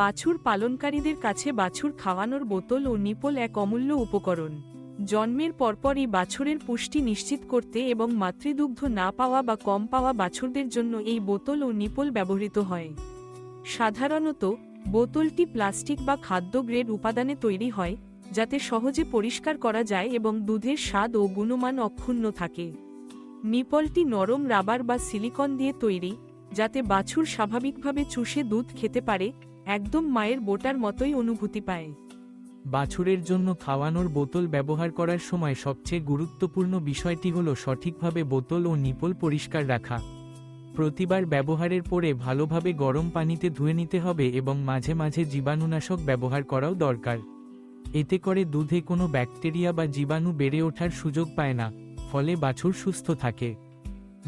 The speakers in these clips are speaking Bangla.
বাছুর পালনকারীদের কাছে বাছুর খাওয়ানোর বোতল ও নিপল এক অমূল্য উপকরণ। জন্মের পরপরই বাছুরের পুষ্টি নিশ্চিত করতে এবং মাতৃদুগ্ধ না পাওয়া বা কম পাওয়া বাছুরদের জন্য এই বোতল ও নিপল ব্যবহৃত হয়। সাধারণত, বোতলটি প্লাস্টিক বা খাদ্য গ্রেড উপাদানে তৈরি হয়, যাতে সহজে পরিষ্কার করা যায় এবং দুধের স্বাদ ও গুণমান অক্ষুণ্ণ থাকে। নিপলটি নরম রাবার বা সিলিকন দিয়ে তৈরি, যাতে বাছুর স্বাভাবিকভাবে চুষে দুধ খেতে পারে একদম মায়ের বোটার মতোই অনুভূতি পায়। বাছুরের জন্য খাওয়ানোর বোতল ব্যবহার করার সময় সবচেয়ে গুরুত্বপূর্ণ বিষয়টি হল সঠিকভাবে বোতল ও নিপল পরিষ্কার রাখা। প্রতিবার ব্যবহারের পরে ভালোভাবে গরম পানিতে ধুয়ে নিতে হবে এবং মাঝে মাঝে জীবাণুনাশক ব্যবহার করাও দরকার। এতে করে দুধে কোনো ব্যাকটেরিয়া বা জীবাণু বেড়ে ওঠার সুযোগ পায় না, ফলে বাছুর সুস্থ থাকে।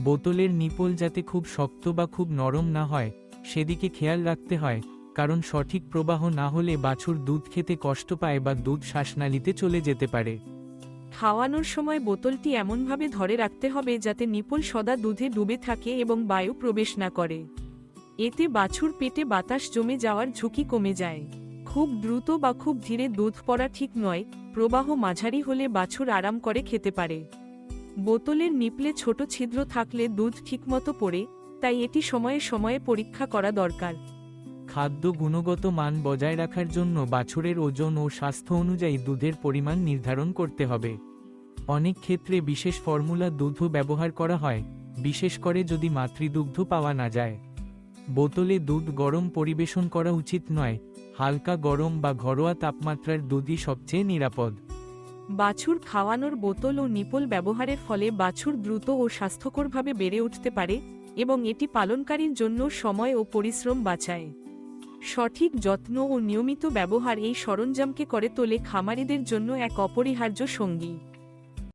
বোতলের নিপল যাতে খুব শক্ত বা খুব নরম না হয়, সেদিকে খেয়াল রাখতে হয়। কারণ সঠিক প্রবাহ না হলে বাছুর দুধ খেতে কষ্ট পায় বা দুধ শ্বাসনালীতে চলে যেতে পারে। খাওয়ানোর সময় বোতলটি এমনভাবে ধরে রাখতে হবে যাতে নিপল সদা দুধে ডুবে থাকে এবং বায়ু প্রবেশ না করে। এতে বাছুর পেটে বাতাস জমে যাওয়ার ঝুঁকি কমে যায়। খুব দ্রুত বা খুব ধীরে দুধ পড়া ঠিক নয়, প্রবাহ মাঝারি হলে বাছুর আরাম করে খেতে পারে। বোতলের নিপলে ছোট ছিদ্র থাকলে দুধ ঠিকমতো পড়ে, তাই এটি সময়ে সময়ে পরীক্ষা করা দরকার। খাদ্য গুণগত মান বজায় রাখার জন্য বাছুরের ওজন ও স্বাস্থ্য অনুযায়ী দুধের পরিমাণ নির্ধারণ করতে হবে। অনেক ক্ষেত্রে বিশেষ ফর্মুলা দুধও ব্যবহার করা হয়, বিশেষ করে যদি মাতৃদুগ্ধ পাওয়া না যায়। বোতলে দুধ গরম পরিবেশন করা উচিত নয়, হালকা গরম বা ঘরোয়া তাপমাত্রার দুধই সবচেয়ে নিরাপদ। বাছুর খাওয়ানোর বোতল ও নিপল ব্যবহারের ফলে বাছুর দ্রুত ও স্বাস্থ্যকরভাবে বেড়ে উঠতে পারে এবং এটি পালনকারীর জন্য সময় ও পরিশ্রম বাঁচায়। সঠিক যত্ন ও নিয়মিত ব্যবহার এই সরঞ্জামকে করে তোলে খামারিদের জন্য এক অপরিহার্য সঙ্গী।